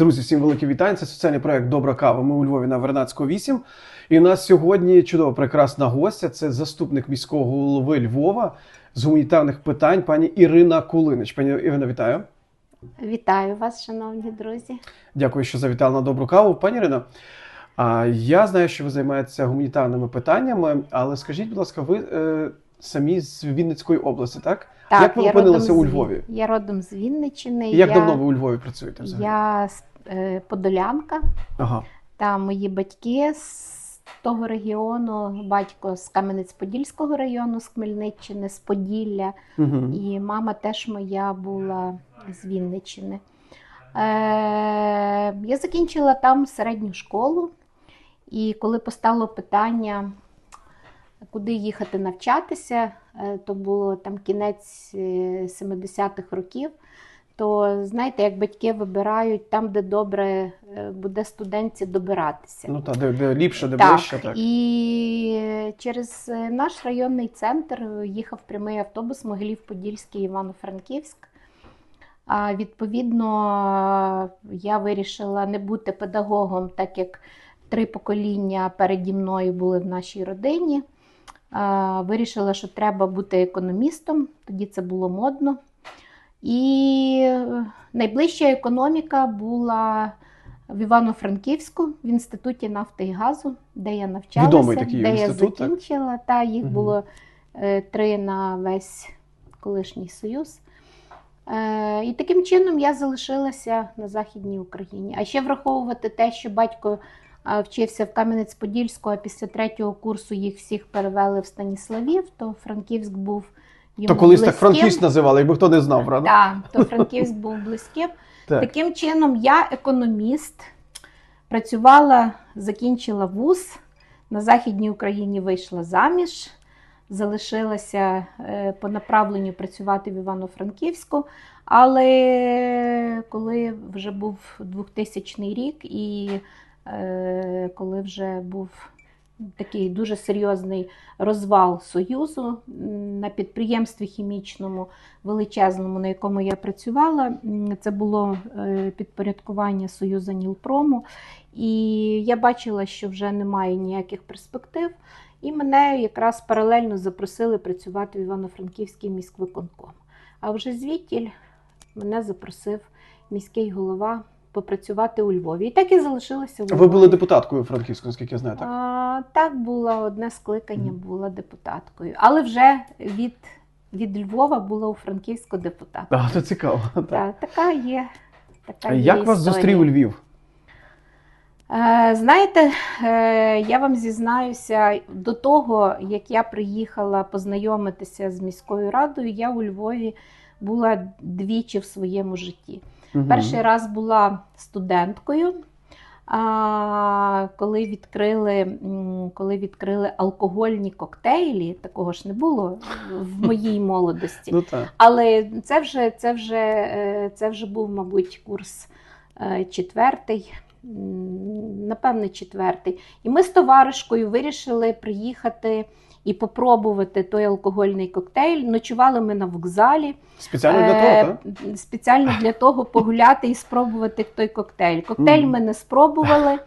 Друзі, всім велике вітання. Це соціальний проект Добра кава. Ми у Львові на Вернадського 8. І у нас сьогодні чудова прекрасна гостя. Це заступник міського голови Львова з гуманітарних питань, пані Ірина Кулинич. Пані Ірина, вітаю. Вітаю вас, шановні друзі. Дякую, що завітали на добру каву. Пані Ірино, я знаю, що ви займаєтеся гуманітарними питаннями, але скажіть, будь ласка, ви е, самі з Вінницької області, так? Так, Як ви опинилися у Львові? Я родом з Вінниччини. І як я, давно ви у Львові працюєте взагалі? Я з- подолянка, Ага. та мої батьки з того регіону, батько з Кам'янець-Подільського району, з Хмельниччини, з Поділля, Угу. і мама теж моя була з Вінниччини. Е, я закінчила там середню школу, і коли постало питання, куди їхати навчатися, е, то було там кінець е, 70-х років. То знаєте, як батьки вибирають там, де добре е, буде студентці добиратися. Ну так, де, де ліпше, де Так, ближче, так. і через е, наш районний центр їхав прямий автобус Могилів-Подільський Івано-Франківськ. А відповідно, я вирішила не бути педагогом, так як три покоління переді мною були в нашій родині. Вирішила, що треба бути економістом, тоді це було модно. І е, найближча економіка була в Івано-Франківську в інституті нафти і газу, де я навчалася, Відомий такий де інститут, я так? закінчила. Та їх Мгм. було е, три на весь колишній союз. Е, і таким чином я залишилася на Західній Україні. А ще враховувати те, що батько а, вчився в Кам'янець-Подільську, а після третього курсу їх всіх перевели в Станіславів, то Франківськ був йому То колись так близьким. Франківськ називали, якби хто не знав, правда? Так, то Франківськ був близьким. Так. Таким чином, я економіст, працювала, закінчила вуз, на Західній Україні вийшла заміж, залишилася е, по направленню працювати в Івано-Франківську. Але коли вже був 2000 рік, і е, коли вже був такий дуже серйозний розвал Союзу на підприємстві хімічному, величезному, на якому я працювала. Це було е, підпорядкування Союзу Нілпрому. І я бачила, що вже немає ніяких перспектив. І мене якраз паралельно запросили працювати в Івано-Франківський міськвиконком. А вже звідтіль мене запросив міський голова попрацювати у Львові. І так і залишилася у Львові. Ви були депутаткою Франківською, наскільки я знаю, так? А, так, було одне скликання, була депутаткою. Але вже від, від Львова була у Франківську депутат. Так, це цікаво. Так. Так, така є. Така А є Як вас історія. зустрів Львів? Е, знаєте, е, я вам зізнаюся, до того, як я приїхала познайомитися з міською радою, я у Львові була двічі в своєму житті. Мгм. Перший раз була студенткою, а, коли відкрили, коли відкрили алкогольні коктейлі, такого ж не було в моїй молодості. Ну так. Але це вже, це вже, е, це вже був, мабуть, курс е, четвертий, напевне, четвертий. І ми з товаришкою вирішили приїхати і попробувати той алкогольний коктейль. Ночували ми на вокзалі. Спеціально для Е, того, так? Спеціально для того погуляти і спробувати той коктейль. Коктейль ми не спробували.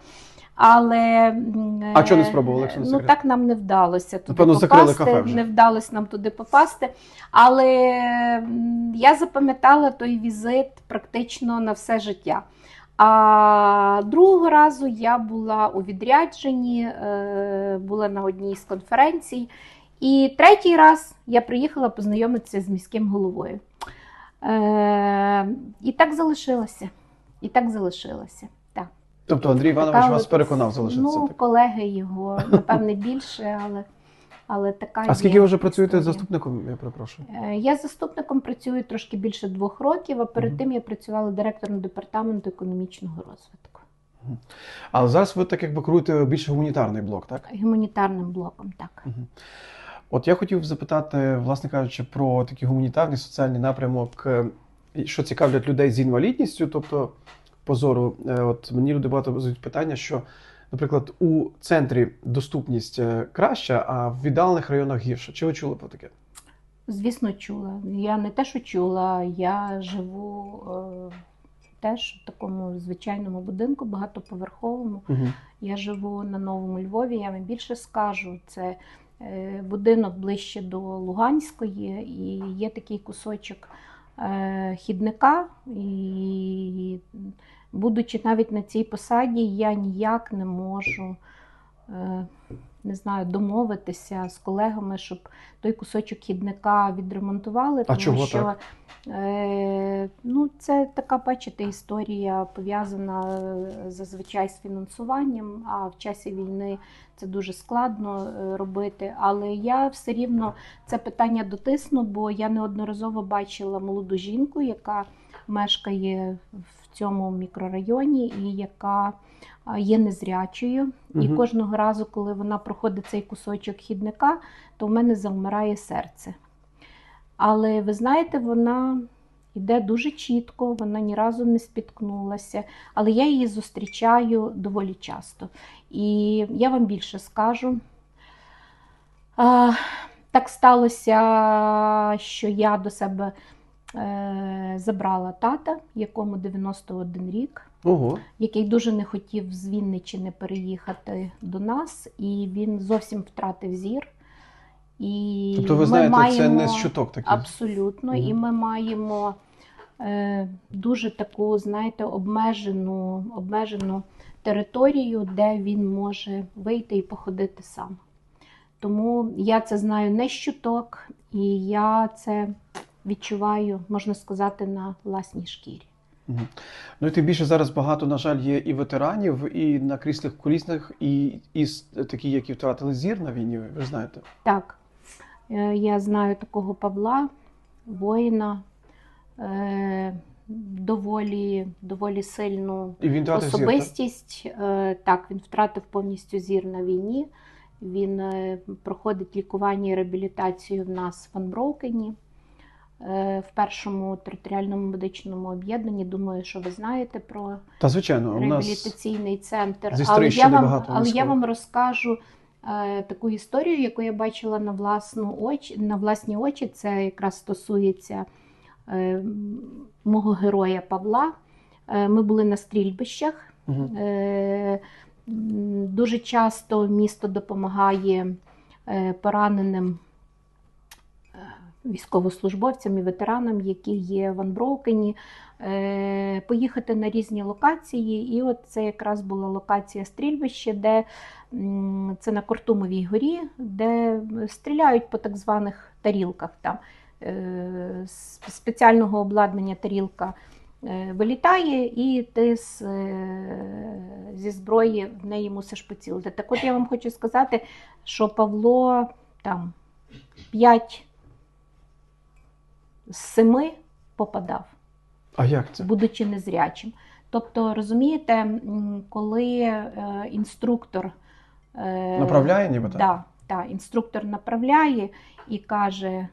Але А чого не е, спробували, якщо не ну так нам не вдалося туди Напевно, попасти. кафе вже. Не вдалося нам туди попасти. Але я запам'ятала той візит практично на все життя. А другого разу я була у відрядженні, е, була на одній з конференцій. І третій раз я приїхала познайомитися з міським головою. Е, і так залишилося. І так залишилося. Так. Тобто Андрій Іванович вас переконав залишитися. Ну, колеги його, напевне, більше, але, але така. А скільки ви вже працюєте історія. заступником? Я перепрошую. Е, Я заступником працюю трошки більше двох років, а перед Мгм. тим я працювала директором департаменту економічного розвитку, Але зараз ви так якби керуєте більше гуманітарний блок, так? гуманітарним блоком. Так. Мгм. От я хотів запитати, власне кажучи, про такий гуманітарний соціальний напрямок, е, що цікавлять людей з інвалідністю, тобто позору. Е, От мені люди багато задають питання, що, наприклад, у центрі доступність е, краща, а в віддалених районах гірше. Чи ви чули про таке? Звісно, чула. Я не те, що чула, я живу е, теж в такому звичайному будинку, багатоповерховому. Угу. Я живу на Новому Львові, я вам більше скажу. Це е, будинок ближче до Луганської, і є такий кусочок е, хідника. І, будучи навіть на цій посаді, я ніяк не можу. Е, не знаю, домовитися з колегами, щоб той кусочок хідника відремонтували. А тому чого що так? Е, ну, це така, бачите, історія пов'язана е, зазвичай з фінансуванням, а в часі війни це дуже складно робити. Але я все рівно це питання дотисну, бо я неодноразово бачила молоду жінку, яка мешкає в цьому мікрорайоні і яка є незрячою. І Мгм. кожного разу, коли вона проходить цей кусочок хідника, то в мене завмирає серце. Але ви знаєте, вона йде дуже чітко, вона ні разу не спіткнулася, але я її зустрічаю доволі часто. І я вам більше скажу. Так сталося, що я до себе е, забрала тата, якому 91 рік Ого. який дуже не хотів з Вінниччини переїхати до нас, і він зовсім втратив зір. І Тобто, ви знаєте, маємо... це не з чуток таких. Абсолютно. Мгм. І ми маємо е, дуже таку, знаєте, обмежену, обмежену територію, де він може вийти і походити сам. Тому я це знаю не з чуток, і я це відчуваю, можна сказати, на власній шкірі. Ну і тим більше зараз багато, на жаль, є і ветеранів, і на кріслах колісних, і, і такі, які втратили зір на війні, ви ж знаєте. Так, е, я знаю такого Павла, воїна, е, доволі, доволі сильну І він втратив зір. так? особистість. Е, Так, він втратив повністю зір на війні. Він е, проходить лікування і реабілітацію в нас в Анброукені. Е, В першому територіальному медичному об'єднанні. Думаю, що ви знаєте про Та реабілітаційний центр. Але я вам, але я вам розкажу е, таку історію, яку я бачила на власну очі, на власні очі. Це якраз стосується е, мого героя Павла. Е, ми були на стрільбищах. Е, Дуже часто місто допомагає е, пораненим військовослужбовцям і ветеранам, які є в Анброукені, е, поїхати на різні локації. І от це якраз була локація стрільбище, де це на Кортумовій горі, де стріляють по так званих тарілках. Там е, з спеціального обладнання тарілка е, вилітає, і ти з, зі зброї в неї мусиш поцілити. Так от я вам хочу сказати, що Павло там 5 з 7 попадав, А як це? будучи незрячим. Тобто, розумієте, коли е, інструктор е, Направляє ніби так? Да, да, інструктор направляє і каже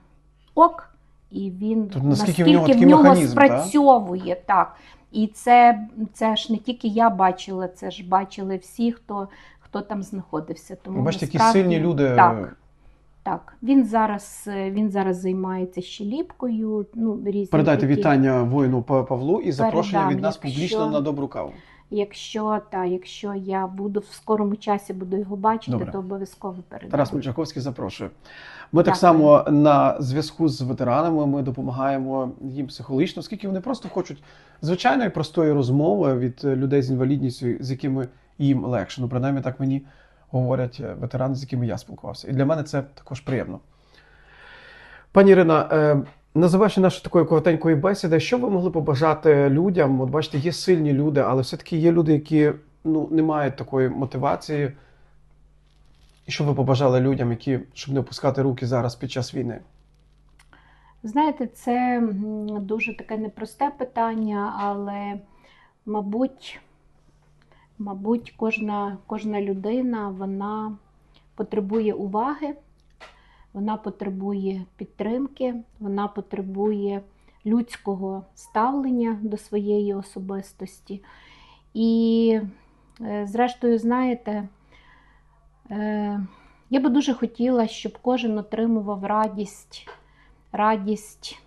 ок, і він Тобто, наскільки в наскільки нього в нього механізм, та? спрацьовує так. І це, це ж не тільки я бачила, це ж бачили всі, хто, хто там знаходився. Тому бачите, які насправді- сильні люди. Так, так. Він зараз, е, він зараз займається щеліпкою. Ну, різні Передайте такі. вітання воїну Па- Павлу і запрошення Передам, від нас якщо- публічно на добру каву. Якщо, та, якщо я буду в скорому часі буду його бачити, Добре. то обов'язково передам. Тарас Мельчаковський запрошує. Ми так Дякую. само на зв'язку з ветеранами. Ми допомагаємо їм психологічно, оскільки вони просто хочуть звичайної простої розмови від людей з інвалідністю, з якими їм легше. Ну, принаймні, так мені говорять е, ветерани, з якими я спілкувався. І для мене це також приємно. Пані Ірина, е, на завершення нашої такої коротенької бесіди, що ви могли побажати людям? От бачите, є сильні люди, але все-таки є люди, які ну, не мають такої мотивації. І що ви побажали людям, які щоб не опускати руки зараз під час війни? Знаєте, це дуже таке непросте питання, але, мабуть, мабуть, кожна, кожна людина вона потребує уваги, вона потребує підтримки, вона потребує людського ставлення до своєї особистості. І, е, зрештою, знаєте, е, я би дуже хотіла, щоб кожен отримував радість радість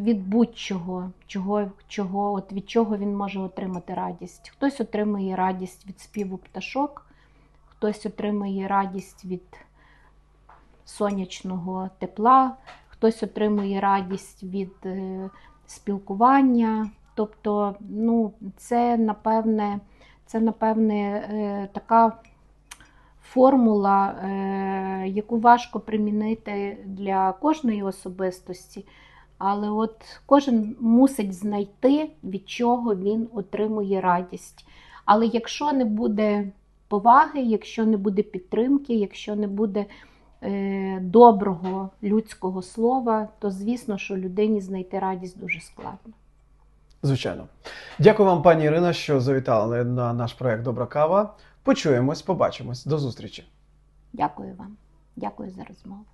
від будь-чого, чого, чого, от від чого він може отримати радість. Хтось отримує радість від співу пташок, хтось отримує радість від сонячного тепла, хтось отримує радість від е, спілкування. Тобто, ну, це напевне, це напевне е, така формула, е, яку важко примінити для кожної особистості. Але от кожен мусить знайти, від чого він отримує радість. Але якщо не буде поваги, якщо не буде підтримки, якщо не буде е, доброго людського слова, то звісно, що людині знайти радість дуже складно. Звичайно. Дякую вам, пані Ірина, що завітали на наш проект Добра кава. Почуємось, побачимось. До зустрічі. Дякую вам. Дякую за розмову.